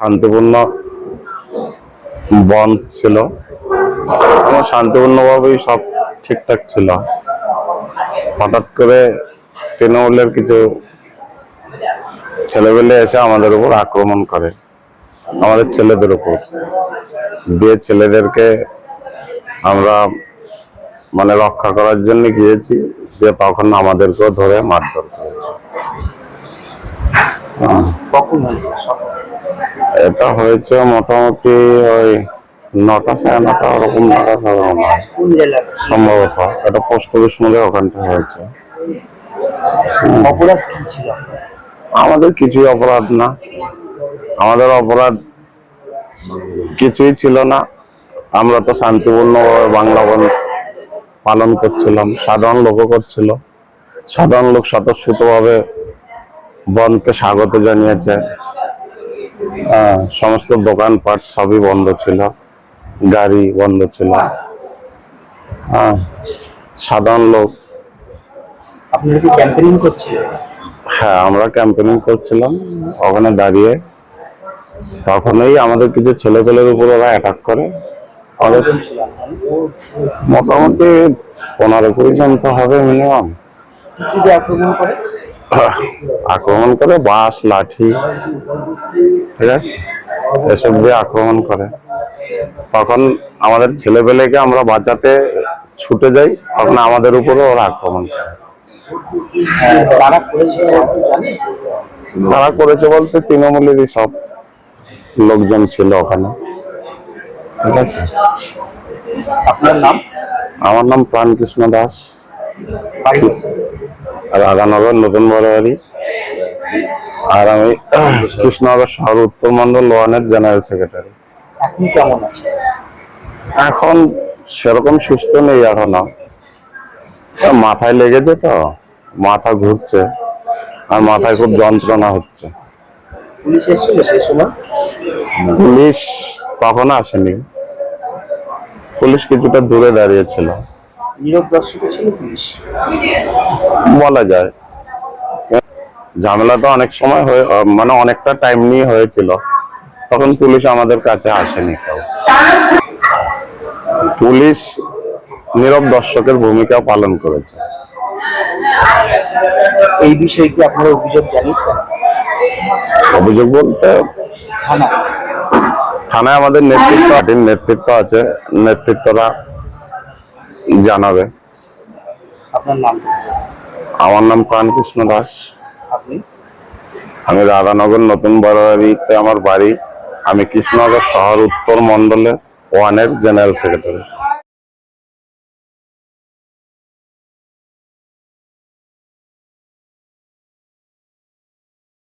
শান্তিপূর্ণ বন ছিল। এবং শান্তিপূর্ণভাবেই সব ঠিকঠাক ছিল। হঠাৎ করে তৃণমূলের কিছু ছেলেবেলে এসে আমাদের উপর আক্রমণ করে। আমাদের ছেলেদের উপর। দিয়ে ছেলেদেরকে আমরা মানে রক্ষা করার জন্য গিয়েছি। দিয়ে তখন আমাদেরকেও ধরে মারধর করেছে। কখন এটা হয়েছে মোটামুটি ওই নটা সাড়ে নটা ওরকম কোন এলাকায় সম্ভবত। এটা পোস্ট অফিস মোড়ে ওখানটা হয়েছে। অপরাধ কি ছিল? আমাদের কিছুই অপরাধ না। আমাদের অপরাধ কিছুই ছিল না। আমরা তো শান্তিপূর্ণভাবে বাংলা বন পালন করছিলাম সাধারণ লোকও করছিল। সাধারণ লোক স্বতঃস্ফূর্তভাবে বনকে স্বাগত জানিয়েছে। সমস্ত দোকানপাট সবই বন্ধ ছিল গাড়ি বন্ধ ছিল। হ্যাঁ সাধারণ লোক। আপনারা কি ক্যাম্পেনিং করছিলেন? হ্যাঁ আমরা ক্যাম্পেনিং করছিলাম ওখানে দাঁড়িয়ে। তখনই আমাদের কিছু ছেলেপেলের উপর ওরা অ্যাটাক করে। আমাদের? মোটামুটি পনেরো কুড়ি জন তো হবে মিনিমাম আক্রমণ করে? আক্রমণ করে বাঁশ লাঠি ঠিক আছে? এসব দিয়ে আক্রমণ করে। তখন আমাদের ছেলেপেলেকে আমরা বাঁচাতে ছুটে যাই তখন আমাদের উপরে ওরা আক্রমণ করে। তারা করেছে বলতে তৃণমূলেরই সব লোকজন ছিল ওখানে। ঠিক আছে? আপনার নাম? আমার নাম প্রাণকৃষ্ণ দাস। রাধানগর নতুন বাড়ি আর আমি কৃষ্ণনগর শহর উত্তর মন্ডল ওয়ানের জেনারেল সেক্রেটারি। এখন কেমন আছে? এখন সেরকম সুস্থ নেই এখনও। মাথায় লেগেছে তো মাথা ঘুরছে আর মাথায় খুব যন্ত্রণা হচ্ছে। পুলিশ এসেছিল সেই সময়? পুলিশ তখন আসেনি। পুলিশ কিছুটা দূরে দাঁড়িয়েছিল। নীরব দর্শক ছিল পুলিশ? বলা যায়। ঝামেলা তো অনেক সময় হয়ে মানে অনেকটা টাইম নিয়ে হয়েছিল। তখন পুলিশ আমাদের কাছে আসেনি কেউ। পুলিশ নীরব দর্শকের ভূমিকা পালন করেছে। এই বিষয়ে কি আপনারা অভিযোগ জানিয়েছেন? অভিযোগ বলতে থানায় আমাদের নেতৃত্ব পার্টির নেতৃত্ব আছে। নেতৃত্বরা জানাবে। আপনার নাম? আমার নাম প্রাণকৃষ্ণ দাস। আপনি? আমি রাধানগর নতুন বাড়িতে আমার বাড়ি। আমি কৃষ্ণনগর শহর উত্তর মন্ডলের ওয়ানের জেনারেল সেক্রেটারি।